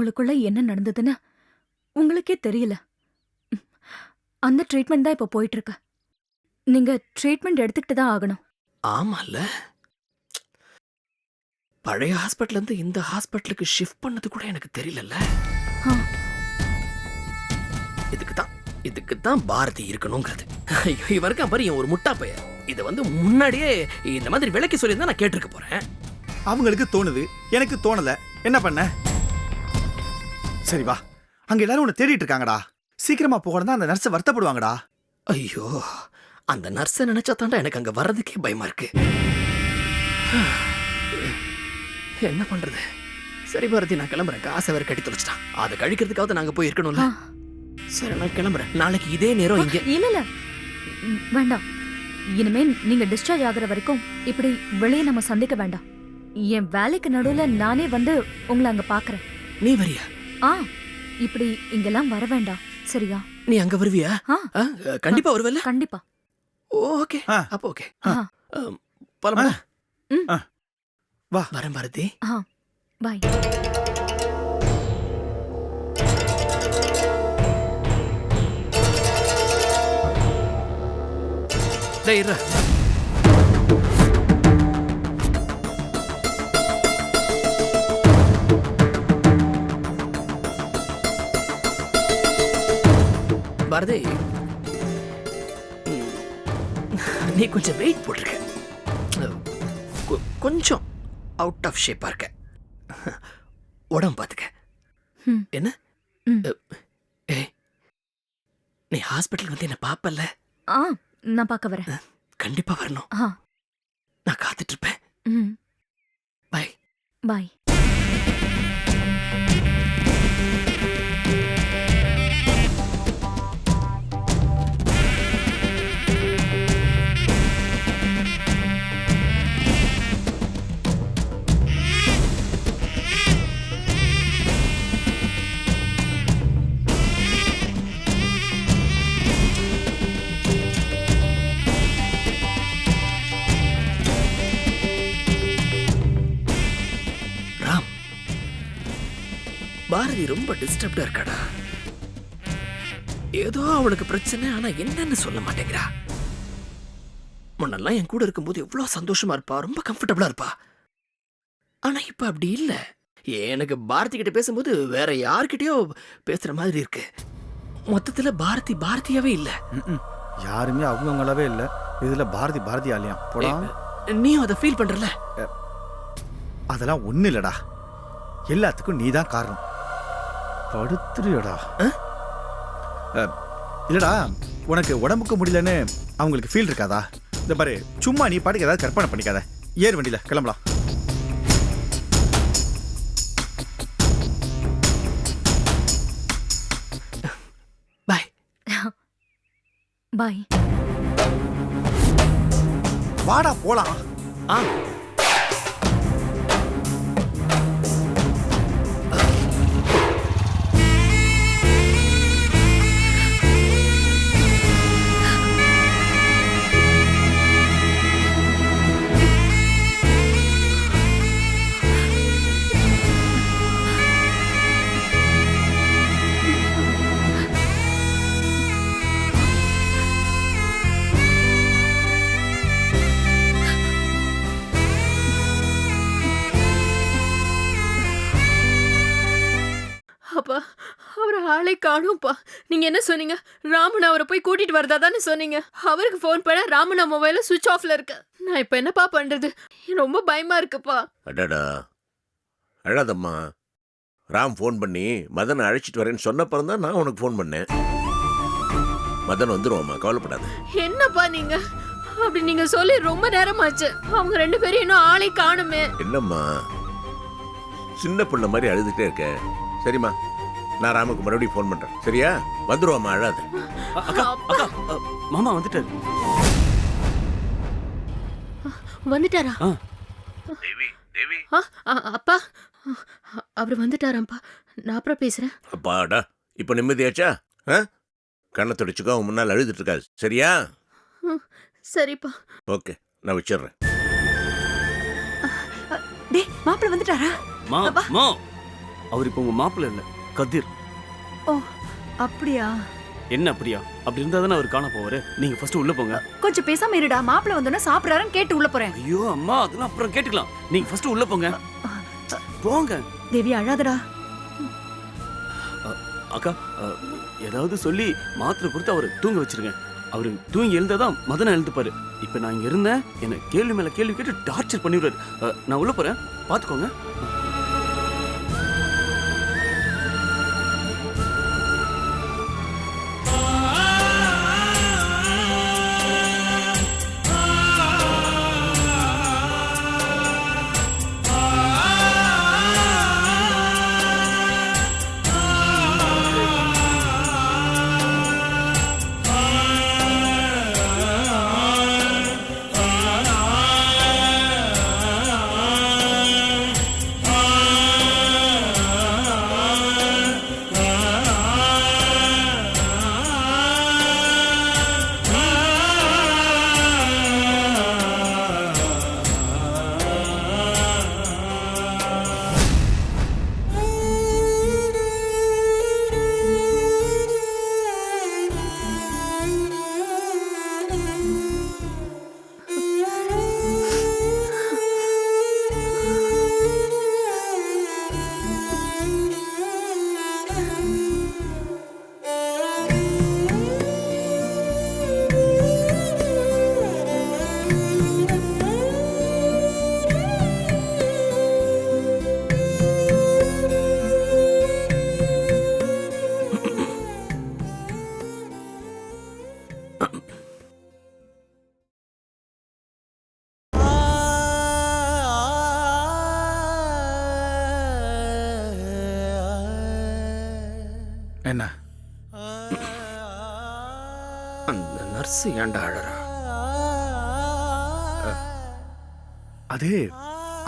உங்களுக்குள்ள என்ன நடந்ததுன்னு உங்களுக்கே தெரியல. அந்த ட்ரீட்மெண்ட் தான் இப்போ போயிட்டு இருக்கு நீங்க ட்ரீட்மெண்ட் எடுத்துக்கிட்டு தான் ஆகணும். ஆமால்ல. பழைய ஹாஸ்பிட்டல்ல இருந்து இந்த ஹாஸ்பிட்டலுக்கு ஷிஃப்ட் பண்ணது கூட எனக்கு தெரியலல்ல. இதுக்கு தான் இதுக்கு தான் பாரதி இருக்கணுங்கிறது. ஐயோ இவருக்கா பாரு என் ஒரு முட்டா பையன். இதை வந்து முன்னாடியே இந்த மாதிரி விலைக்கு சொல்லியிருந்தா நான் கேட்டிருக்க போறேன். அவங்களுக்கு தோணுது எனக்கு தோணல. என்ன பண்ண? சரி வா. அங்க எல்லாரும் உன்னை தேடிட்டு இருக்காங்கடா. சீக்கிரமா போகணும் அந்த நர்ஸ் வருத்தப்படுவாங்கடா. ஐயோ அந்த நர்ஸை நினைச்சா தாண்டா எனக்கு அங்க வர்றதுக்கே பயமா இருக்கு. என்ன பண்றது? சரி பாரதி நான் கிளம்புறேன். காசை வேற கட்டி தொலைச்சிட்டான். அதை கழிக்கிறதுக்காவது நாங்க போய் இருக்கணும்ல. சரி நான் கிளம்புறேன். நாளைக்கு இதே நேரம் இங்க. இல்ல இல்ல வேண்டாம். இனிமே நீங்க டிஸ்சார்ஜ் ஆகுற வரைக்கும் இப்படி வெளியே நம்ம சந்திக்க வேண்டாம். என் வேலைக்கு நடுவுல நானே வந்து உங்களை அங்க பாக்குறேன். நீ வரியா? ஆ இப்படி இங்கெல்லாம் வர வேண்டாம் சரியா? நீ அங்க வருவியா? ஆ. ஆ, கண்டிப்பா வருவல்ல? கண்டிப்பா. ஓகே. ஆ. அப்ப ஓகே. ஆ. போலாமா? ம். ஆ. வா. வரேன் பாரதி. ஆ பாய் டேய் பாரதி நீ கொஞ்சம் வெயிட் போட்டிருக்க. கொஞ்சம் அவுட் ஆஃப் ஷேப்பா இருக்க. உடம்பு பார்த்துக்க. என்ன. ஏய் நீ ஹாஸ்பிட்டல் வந்து என்ன பாப்பல்ல? ஆ நான் பார்க்க வரேன். கண்டிப்பா வரணும். ஆ. நான் காத்துட்டு இருப்பேன். ம். பை பாய் பாரதி ரொம்ப டிஸ்டர்ப்டா இருக்காடா. ஏதோ அவளுக்கு பிரச்சனை ஆனா என்னன்னு சொல்ல மாட்டேங்கிறா. முன்னெல்லாம் என் கூட இருக்கும்போது எவ்வளவு சந்தோஷமா இருப்பா ரொம்ப கம்ஃபர்டபுளா இருப்பா. ஆனா இப்ப அப்படி இல்ல. எனக்கு பாரதி கிட்ட பேசும்போது வேற யார்கிட்டயோ பேசுற மாதிரி இருக்கு. மொத்தத்துல பாரதி பாரதியாவே இல்ல. யாருமே அவங்கவுங்களாவே இல்ல. இதுல பாரதி பாரதி ஆலியா போடா நீயும் அதை ஃபீல் பண்றல. அதெல்லாம் ஒண்ணு இல்லடா. எல்லாத்துக்கும் நீதான் காரணம். படுத்துறியடா இல்லடா உனக்கு உடம்புக்கு முடியலன்னு அவங்களுக்கு ஃபீல் இருக்காதா? இந்த பாரு சும்மா நீ பாட்டுக்கு ஏதாவது கற்பனை பண்ணிக்காத. ஏறு வண்டியில கிளம்பலாம். பாய் பாய் வாடா போலாம். ஆ. ஆளை காணும்ப்பா நீங்க என்ன சொன்னீங்க? ராமன் அவரை போய் கூட்டிட்டு வரதா தானே சொன்னீங்க? அவருக்கு ஃபோன் பண்ண ராமன் மொபைல சுவிட்ச் ஆஃப்ல இருக்கு. நான் இப்ப என்னப்பா பண்றது? ரொம்ப பயமா இருக்குப்பா. அடடா. அழாதம்மா. ராம் ஃபோன் பண்ணி மதனை அழைச்சிட்டு வரேன்னு சொன்னப்பறம் தான் நான் உனக்கு ஃபோன் பண்ணேன். மதன் வந்துருவாம்மா கவலைப்படாத. என்னப்பா நீங்க? அப்படி நீங்க சொல்லி ரொம்ப நேரமாச்சு. அவங்க ரெண்டு பேரும் இன்னும் ஆளை காணுமே. என்னம்மா? சின்ன பிள்ளை மாதிரி அழுதுகிட்டே இருக்க. சரிம்மா. நான் ராமுக்கு மறுபடியும் ஃபோன் பண்றேன். சரியா? வந்துருவாம்மா அழாத. அக்கா அக்கா அ, மாமா வந்துட்டாரு. வந்துட்டாரா? ஆ. தேவி தேவி. ஆ, ஆ, அப்பா. அவர் வந்துட்டாராம்ப்பா. நான் அப்புறம் பேசுறேன். அப்பாடா இப்போ நிம்மதியாச்சா? ஆ? கண்ணை துடைச்சுக்கோ அவன் முன்னால் அழுதுட்டு இருக்காது சரியா சரிப்பா. ஓகே நான் வச்சிடுறேன். டேய் மாப்பிள்ள வந்துட்டாரா? மா மா. அவர் இப்போ உங்க மாப்பிள்ளை இல்ல. கதிர். அப்படியா? என்ன அப்படியா? அப்படி இருந்தா தானே அவர் காண போவாரு? நீங்க ஃபர்ஸ்ட் உள்ள போங்க. கொஞ்சம் பேசாம இருடா மாப்பிள்ள வந்தோடனே சாப்பிடறாருன்னு கேட்டு உள்ள போறேன். ஐயோ அம்மா அதெல்லாம் அப்புறம் கேட்டுக்கலாம். நீங்க ஃபர்ஸ்ட் உள்ள போங்க. போங்க. தேவி அழாதடா. அக்கா ஏதாவது சொல்லி மாத்திரை கொடுத்து அவரை தூங்க வச்சிருங்க. அவரு தூங்கி எழுந்தாதான் மதனை எழுந்துப்பாரு. இப்ப நான் இங்க இருந்தேன் என்ன கேள்வி மேல கேள்வி கேட்டு டார்ச்சர் பண்ணிவிடுறாரு நான் உள்ள போறேன். பாத்துக்கோங்க. என்ன? அந்த நர்ஸ் ஏன்டா அழறா? அது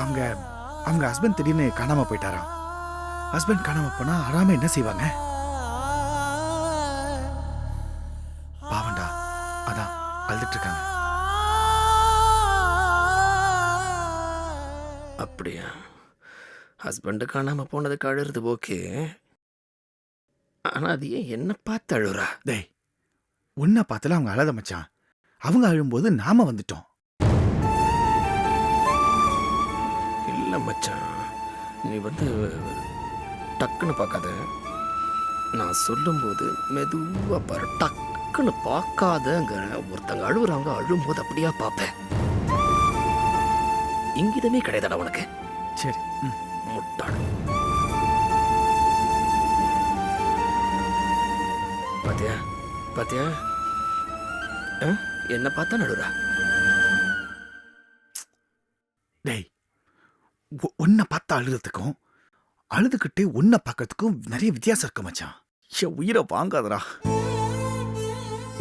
அவங்க அவங்க ஹஸ்பண்ட் திடீர்னு காணாம போயிட்டாராம். ஹஸ்பண்ட் காணாம போனா அழாம என்ன செய்வாங்க? பாவண்டா அதான் அழுதுட்டு இருக்காங்க. அப்படியா? ஹஸ்பண்டு காணாம போனதுக்கு அழுறது ஓகே ஆனா அது ஏன் என்ன பார்த்து அழுறா டேய் உன்னை பார்த்துல அவங்க அழத மச்சான். அவங்க அழும்போது நாம வந்துட்டோம். இல்ல மச்சான். நீ வந்து டக்குன்னு பார்க்காத. நான் சொல்லும்போது மெதுவா பாரு. டக்குன்னு பார்க்காதங்கிற ஒருத்தங்க அழுகுறாங்க அழும்போது அப்படியா பார்ப்பேன். இங்கிதமே கிடையாதுடா உனக்கு. சரி. முட்டாள். பாத்தியா? பாத்தியா? என்ன பார்த்தா நடுறா. டேய் உன்னை பார்த்து அழுகிறதுக்கும் அழுதுகிட்டே உன்னை பார்க்கறதுக்கும் நிறைய வித்தியாசம் இருக்கு மச்சான். என் உயிரை வாங்காதடா.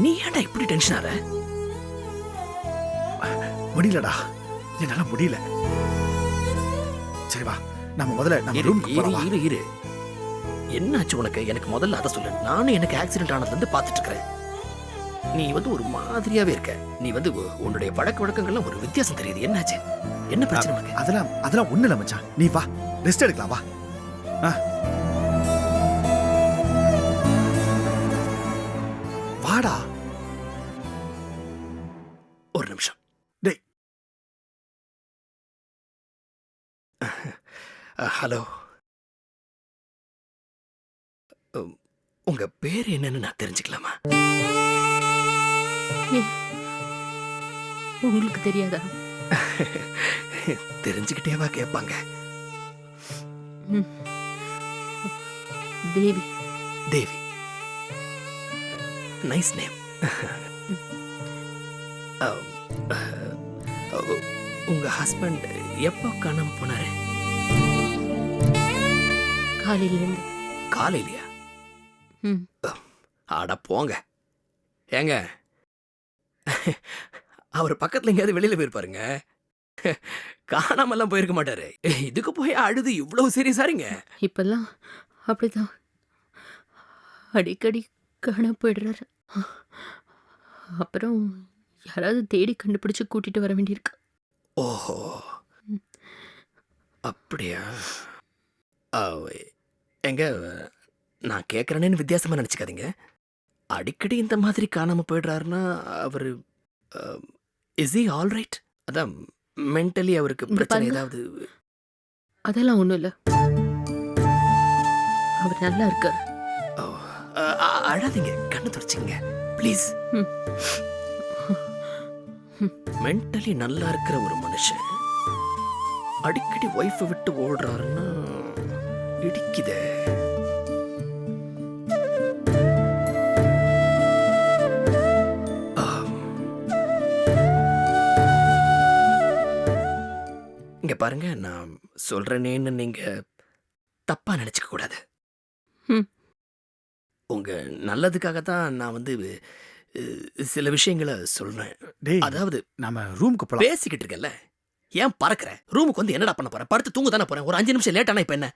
நீ ஏன்டா இப்படி டென்ஷன் ஆற முடியலடா. என்னால முடியல. சரி வா நம்ம முதல்ல நம்ம வா. இரு இரு. என்னாச்சு உனக்கு? எனக்கு முதல்ல அதை சொல்லு. நானும் எனக்கு ஆக்சிடென்ட் ஆனதுல இருந்து பார்த்துட்டு இருக்கிறேன் நீ வந்து ஒரு மாதிரியாவே இருக்க. நீ வந்து உன்னுடைய பழக்க வழக்கங்கள்லாம் ஒரு வித்தியாசம் தெரியுது. என்னாச்சு? என்ன பிரச்சனை உனக்கு? அதெல்லாம் அதெல்லாம் ஒண்ணு இல்ல மச்சான். நீ வா. ரெஸ்ட் எடுக்கலாம் வா. வாடா. ஒரு நிமிஷம். டேய். ஹலோ. உங்க பேர் என்னன்னு நான் தெரிஞ்சுக்கலாமா? உங்களுக்கு தெரியாதா? தெரிஞ்சுக்கிட்டேவா கேட்பாங்க தேவி. தேவி. நைஸ் நேம் உங்க ஹஸ்பண்ட் எப்போ காணாம போனாரு? காலையில இருந்து காலையிலயா? ம். ஆட போங்க. ஏங்க அவர் பக்கத்துல எங்கேயாவது வெளியில போயிருப்பாருங்க. காணாமலாம் போயிருக்க மாட்டாரு. இதுக்கு போய் அழுது இவ்வளவு சீரியஸாரிங்க இப்பெல்லாம் அப்படிதான். அடிக்கடி காண போயிடுறாரு. அப்புறம் யாராவது தேடி கண்டுபிடிச்சு கூட்டிட்டு வர வேண்டியிருக்கு. ஓஹோ. அப்படியா? எங்க? நான் கேட்குறேன்னு வித்தியாசமா நினச்சிக்காதீங்க. அடிக்கடி இந்த மாதிரி காணாம போயிடுறாருன்னா அவர் இஸ் இ ஆல் ரைட் அதான் மென்டலி அவருக்கு பிரச்சனை. ஏதாவது? அதெல்லாம் ஒண்ணும் இல்ல. அவர் நல்லா இருக்கார். அழாதீங்க கண்ணு தொடச்சிங்க ப்ளீஸ். மென்டலி நல்லா இருக்கிற ஒரு மனுஷன் அடிக்கடி ஒய்ஃபை விட்டு ஓடுறாருன்னா இடிக்குதே. பாருங்க நான் சொல்றேனேன்னு நீங்க தப்பா நினைச்சுக்க கூடாது. ம். உங்க நல்லதுக்காக தான் நான் வந்து சில விஷயங்களை சொல்றேன். டேய் அதாவது நாம ரூமுக்கு போலாம். பேசிக்கிட்டு இருக்கேன்ல ஏன் பறக்குற? ரூமுக்கு வந்து என்னடா பண்ண போறேன் படுத்து தூங்க தானே போறேன். ஒரு அஞ்சு நிமிஷம் லேட் ஆனா இப்ப என்ன?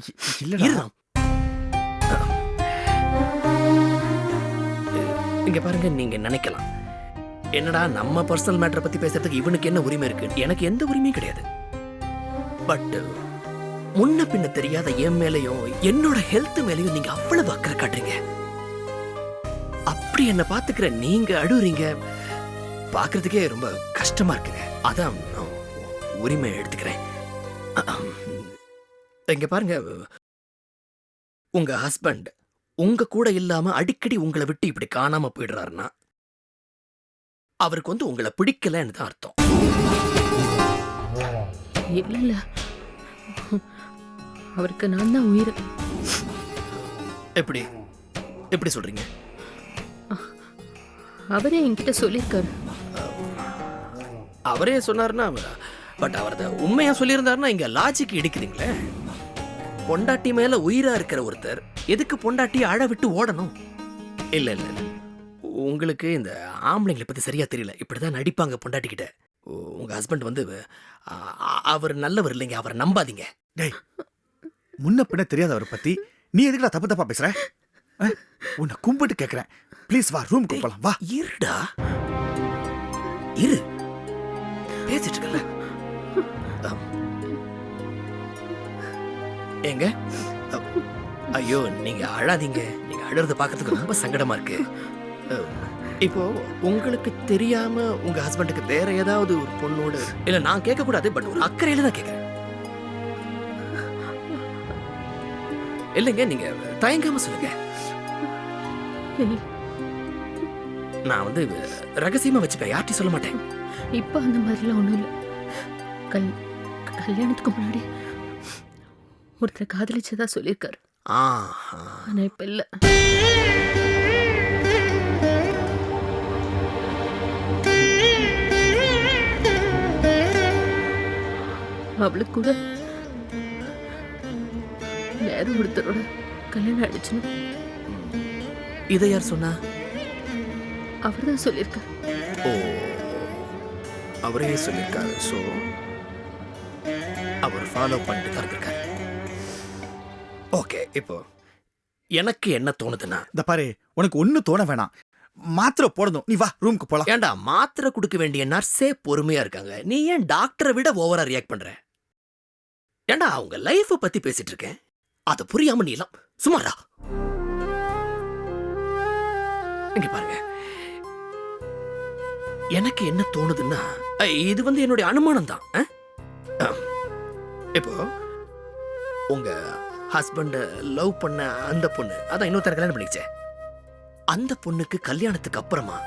இ- இல்லடா. இருதான் இங்க பாருங்க நீங்க நினைக்கலாம். என்னடா நம்ம பர்சனல் மேட்டரை பத்தி பேசுறதுக்கு இவனுக்கு என்ன உரிமை இருக்கு? எனக்கு எந்த உரிமையும் கிடையாது. பட் முன்ன பின்ன தெரியாத என் மேலையும் என்னோட ஹெல்த் மேலையும் நீங்க அவ்வளவு அக்கறை காட்டுறீங்க. அப்படி என்ன பாத்துக்கிற நீங்க அழுறீங்க பாக்குறதுக்கே ரொம்ப கஷ்டமா இருக்குங்க. அதான் உரிமை எடுத்துக்கிறேன். இங்க பாருங்க. உங்க ஹஸ்பண்ட் உங்க கூட இல்லாம அடிக்கடி உங்களை விட்டு இப்படி காணாம போயிடுறாருன்னா அவருக்கு வந்து உங்களை பிடிக்கலன்னு தான் அர்த்தம். இல்ல. அவருக்கு நான் தான் உயிர். எப்படி? எப்படி சொல்றீங்க? அவரே என்கிட்ட சொல்லியிருக்காரு. அவரே சொன்னாருன்னா பட் அவர் உண்மையா சொல்லியிருந்தாருன்னா இங்க லாஜிக் இடிக்குதுங்களே பொண்டாட்டி மேல உயிரா இருக்கிற ஒருத்தர் எதுக்கு பொண்டாட்டியை அழ விட்டு ஓடணும்? இல்ல இல்ல இல்ல. உங்களுக்கு இந்த ஆம்பளைங்களை பத்தி சரியா தெரியல. இப்படிதான் நடிப்பாங்க பொண்டாட்டி கிட்ட உங்க ஹஸ்பண்ட் வந்து அவர் நல்லவர் இல்லைங்க. அவரை நம்பாதீங்க. டேய் முன்ன பின்ன தெரியாதவரை பத்தி நீ எதுக்குடா தப்பு தப்பா அஹ், உன்னை கும்பிட்டு கேக்குறேன். ப்ளீஸ் வா ரூமுக்கு போலாம். வா. இருடா. இரு. பேசிட்டு இருக்கல ஏங்க? அம், ஐயோ நீங்க அழாதீங்க. நீங்க அழறத பார்க்கறதுக்கு ரொம்ப சங்கடமா இருக்கு. இப்போ உங்களுக்கு தெரியாம உங்க ஹஸ்பண்டுக்கு வேற ஏதாவது ஒரு பொண்ணோட இல்ல நான் கேட்க கூடாது பட் ஒரு அக்கறையில தான் கேட்கறேன். இல்லைங்க நீங்க தயங்காம சொல்லுங்க. நான் வந்து ரகசியமா வச்சுப்பேன் யார்ட்டையும் சொல்ல மாட்டேன். இப்ப அந்த மாதிரிலாம் ஒண்ணும் இல்ல. கல் கல்யாணத்துக்கு முன்னாடி ஒருத்தர் காதலிச்சதா சொல்லியிருக்காரு. ஆ ஆனா இப்ப இல்ல. அவளுக்கு கூட வேற ஒருத்தரோட கல்யாணம் ஆயிடுச்சுன்னு. இதை யார் சொன்னா? அவர் தான் சொல்லியிருக்காரு. ஓ அவரே சொல்லியிருக்காரு. ஸோ அவர் ஃபாலோ பண்ணிட்டு தான் இருக்காரு. ஓகே இப்போ எனக்கு என்ன தோணுதுன்னா இந்த பாரு உனக்கு ஒண்ணு தோண வேணாம். மாத்திரை போடணும். நீ வா ரூமுக்கு போலாம். ஏன்டா மாத்திரை கொடுக்க வேண்டிய நர்ஸே பொறுமையா இருக்காங்க. நீ ஏன் டாக்டரை விட ஓவரா ரியாக்ட் பண்ற? ஏண்டா அவங்க லைஃப பத்தி பேசிட்டு இருக்கேன் அது புரியாம நீ எல்லாம் சுமாரா இங்க பாருங்க. எனக்கு என்ன தோணுதுன்னா இது வந்து என்னுடைய அனுமானம் தான் இப்போ உங்க ஹஸ்பண்ட லவ் பண்ண அந்த பொண்ணு அதான் இன்னொருத்தர் கல்யாணம் பண்ணிச்சே அந்த பொண்ணுக்கு கல்யாணத்துக்கு அப்புறமா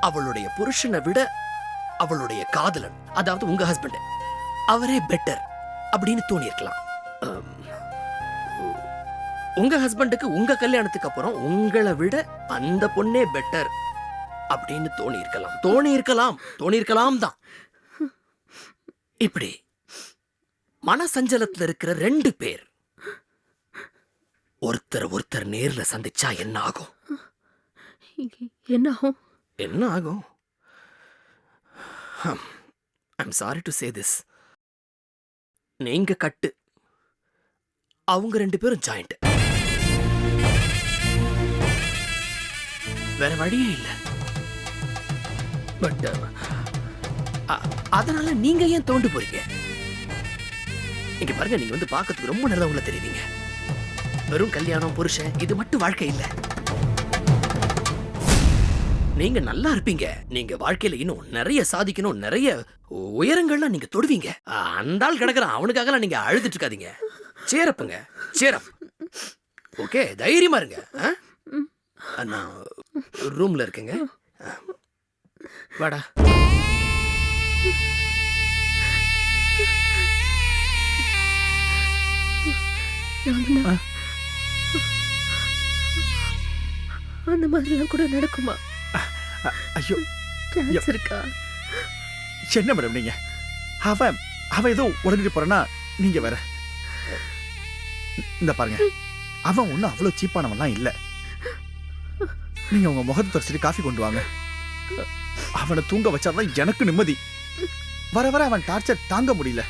அவளுடைய புருஷனை விட அவளுடைய காதலன் அதாவது உங்க ஹஸ்பண்ட் அவரே பெட்டர் அப்படின்னு தோணி இருக்கலாம் உங்க ஹஸ்பண்டுக்கு உங்க கல்யாணத்துக்கு அப்புறம் உங்களை விட அந்த பொண்ணே பெட்டர் அப்படின்னு தோணி இருக்கலாம் தோணி இருக்கலாம் தோணி இருக்கலாம் தான். இப்படி மனசஞ்சலத்துல இருக்கிற ரெண்டு பேர் ஒருத்தர் ஒருத்தர் நேர்ல சந்திச்சா என்ன ஆகும்? என்ன ஆகும்? என்ன ஆகும்? I'm sorry to say this நீங்க கட்டு. அவங்க ரெண்டு பேரும் ஜாயிண்ட் வேற வழியே இல்ல. பட் அதனால நீங்க ஏன் தோண்டு போறீங்க? இங்க பாருங்க நீங்க வந்து பார்க்கறதுக்கு ரொம்ப நல்லவங்கள தெரியுறீங்க வெறும் கல்யாணம் புருஷன் இது மட்டும் வாழ்க்கை இல்லை. நீங்க நல்லா இருப்பீங்க. நீங்க வாழ்க்கையில இன்னும் நிறைய சாதிக்கணும் நிறைய உயரங்கள்லாம் நீங்க தொடுவீங்க. அந்த ஆள் கிடக்குறான் அவனுக்காகலாம் நீங்க அழுதுட்டு இருக்காதீங்க சேரப்புங்க சேரப் ஓகே தைரியமா இருங்க. ஆ? நான் ரூம்ல இருக்கேங்க. வாடா. அந்த மாதிரிலாம் கூட நடக்குமா? ஐயோ. சான்ஸ் இருக்கா என்ன மேடம் நீங்க? அவன் அவன் ஏதோ உடஞ்சிட்டு போறானா நீங்க வேற. இந்த பாருங்க. அவன் ஒன்றும் அவ்வளோ சீப்பானவன்லாம் இல்ல. நீங்க உங்க முகத்தை தொடச்சிட்டு காஃபி கொண்டு வாங்க. அவனை தூங்க வச்சாதான் எனக்கு நிம்மதி. வர வர அவன் டார்ச்சர் தாங்க முடியல.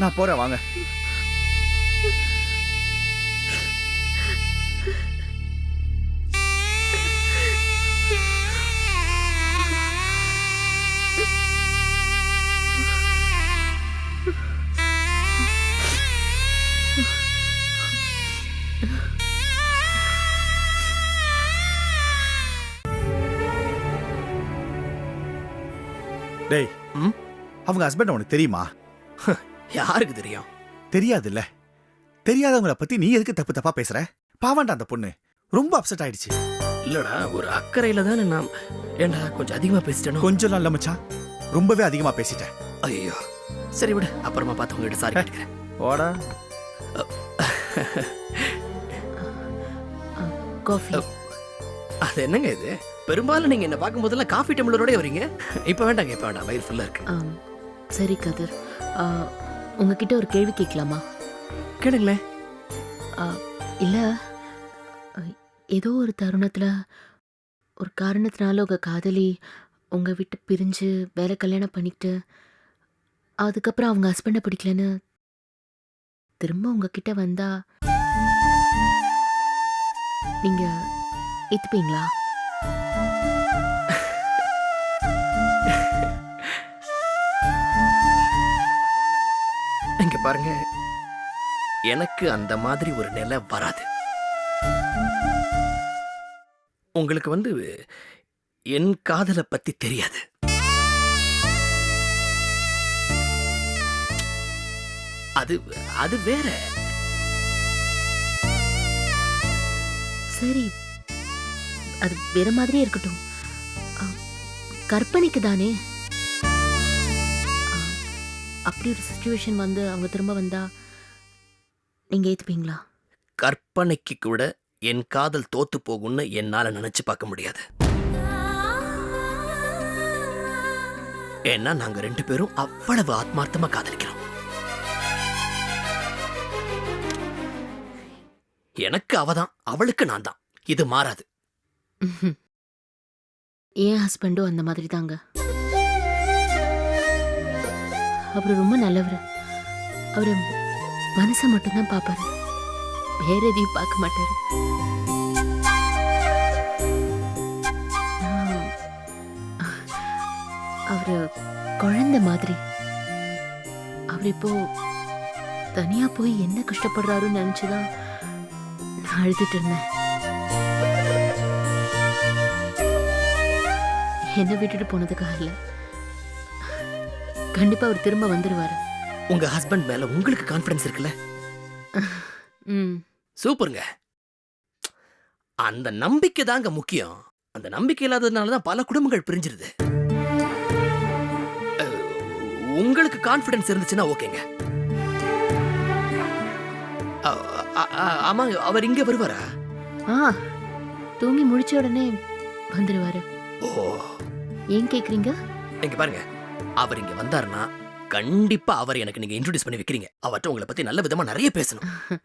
நான் போறேன் வாங்க. டேய் ம்? அவங்க ஹஸ்பண்ட் உனக்கு தெரியுமா? யாருக்கு தெரியும்? தெரியாதுல்ல. தெரியாதவங்கள பத்தி நீ எதுக்கு தப்பு தப்பா பேசுற? பாவாண்டா அந்த பொண்ணு. ரொம்ப அப்செட் ஆயிடுச்சு. இல்லடா ஒரு அக்கறையில தானே நான் ஏண்டா கொஞ்சம் அதிகமா பேசிட்டேனோ? கொஞ்சம் இல்ல மச்சான் ரொம்பவே அதிகமா பேசிட்டேன். ஐயோ சரி விடு அப்புறமா பார்த்து உங்ககிட்ட சாரி கேட்டுக்கிறேன். ஓடா. காஃபி. அது என்னங்க இது? பெரும்பாலும் நீங்க என்ன பார்க்கும்போதெல்லாம் காஃபி டம்ளரோட வரீங்க. இப்ப வேண்டாங்க இப்ப வேண்டாம் வயிறு ஃபுல்லா இருக்கு. சரி கதிர். உங்ககிட்ட ஒரு கேள்வி கேட்கலாமா? கேளுங்களேன். இல்ல ஏதோ ஒரு தருணத்துல ஒரு காரணத்தினால உங்க காதலி உங்க விட்டு பிரிஞ்சு வேற கல்யாணம் பண்ணிட்டு அதுக்கப்புறம் அவங்க ஹஸ்பண்டை பிடிக்கலன்னு திரும்ப உங்ககிட்ட வந்தா நீங்க எத்துப்பீங்களா இங்க பாருங்க. எனக்கு அந்த மாதிரி ஒரு நிலை வராது. உங்களுக்கு வந்து என் காதலை பத்தி தெரியாது. அது அது வேற. சரி. அது வேற மாதிரியே இருக்கட்டும். கற்பனைக்கு தானே அப்படி ஒரு சுச்சுவேஷன் வந்து அவங்க திரும்ப வந்தா நீங்க ஏத்துப்பீங்களா? கற்பனைக்கு கூட என் காதல் தோத்து போகும்னு என்னால நினைச்சு பார்க்க முடியாது. ஏன்னா நாங்க ரெண்டு பேரும் அவ்வளவு ஆத்மார்த்தமா காதலிக்கிறோம். எனக்கு அவதான் அவளுக்கு நான் தான் இது மாறாது. என் ஹஸ்பண்டும் அந்த மாதிரி தாங்க அவர் ரொம்ப நல்லவர். அவர் மனசை மட்டும்தான் பார்ப்பாரு வேற எதையும் பார்க்க மாட்டாரு. நான் அவரு குழந்தை மாதிரி. அவர் இப்போ தனியா போய் என்ன கஷ்டப்படுறாருன்னு நினைச்சுதான் அழுதுட்டு இருந்தேன் என்ன விட்டுட்டு போனதுக்காக இல்ல கண்டிப்பா அவர் திரும்ப வந்துருவாரு உங்க ஹஸ்பண்ட் மேல உங்களுக்கு கான்ஃபிடன்ஸ் இருக்குல்ல ம் சூப்பருங்க அந்த நம்பிக்கை தாங்க முக்கியம் அந்த நம்பிக்கை இல்லாததுனால தான் பல குடும்பங்கள் பிரிஞ்சிருது அஹ், உங்களுக்கு கான்ஃபிடன்ஸ் இருந்துச்சுன்னா ஓகேங்க அ- அ- அ- ஆமா அவர் இங்க வருவாரா? ஆ தூங்கி முழிச்ச உடனே வந்துருவாரு. ஓ. ஏன் கேக்குறீங்க? இங்க பாருங்க அவர் இங்க வந்தாருன்னா கண்டிப்பா அவர் எனக்கு நீங்க இன்ட்ரோடியூஸ் பண்ணி வைக்கிறீங்க. அவர்ட்ட உங்களை பத்தி நல்ல விதமா நிறைய பேசணும்.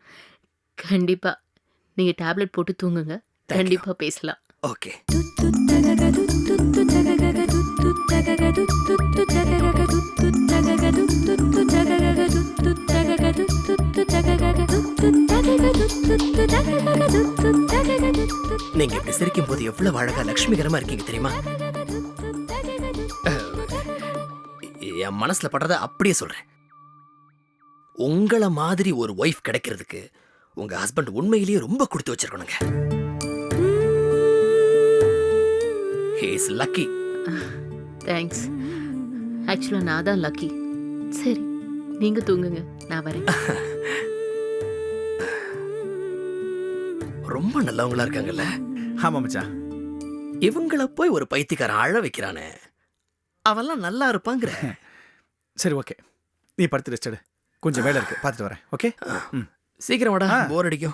கண்டிப்பா. நீங்க டேப்லெட் போட்டு தூங்குங்க. கண்டிப்பா பேசலாம். ஓகே நீங்க இப்படி சிரிக்கும் போது எவ்வளவு அழகா லட்சுமிகரமா இருக்கீங்க தெரியுமா? என் மனசுல படுறத அப்படியே சொல்றேன். உங்கள மாதிரி ஒரு ஒய்ஃப் கிடைக்கிறதுக்கு உங்க ஹஸ்பண்ட் உண்மையிலேயே ரொம்ப கொடுத்து வச்சிருக்கணுங்க. ஹீஸ் லக்கி தேங்க்ஸ் ஆக்சுவலா நான் தான் லக்கி சரி நீங்க தூங்குங்க. நான் வரேன். ரொம்ப நல்லவங்களா இருக்காங்கல்ல. ஆமா மச்சான். இவங்கள போய் ஒரு பைத்தியக்காரன் அழ வைக்கிறானே. அவன்லாம் நல்லா இருப்பாங்கிற. சரி ஓகே. நீ படுத்து ரெஸ்ட் எடு. கொஞ்சம் வேலை இருக்கு. பார்த்துட்டு வரேன். ஓகே? சீக்கிரம் வாடா. போர் அடிக்கும்.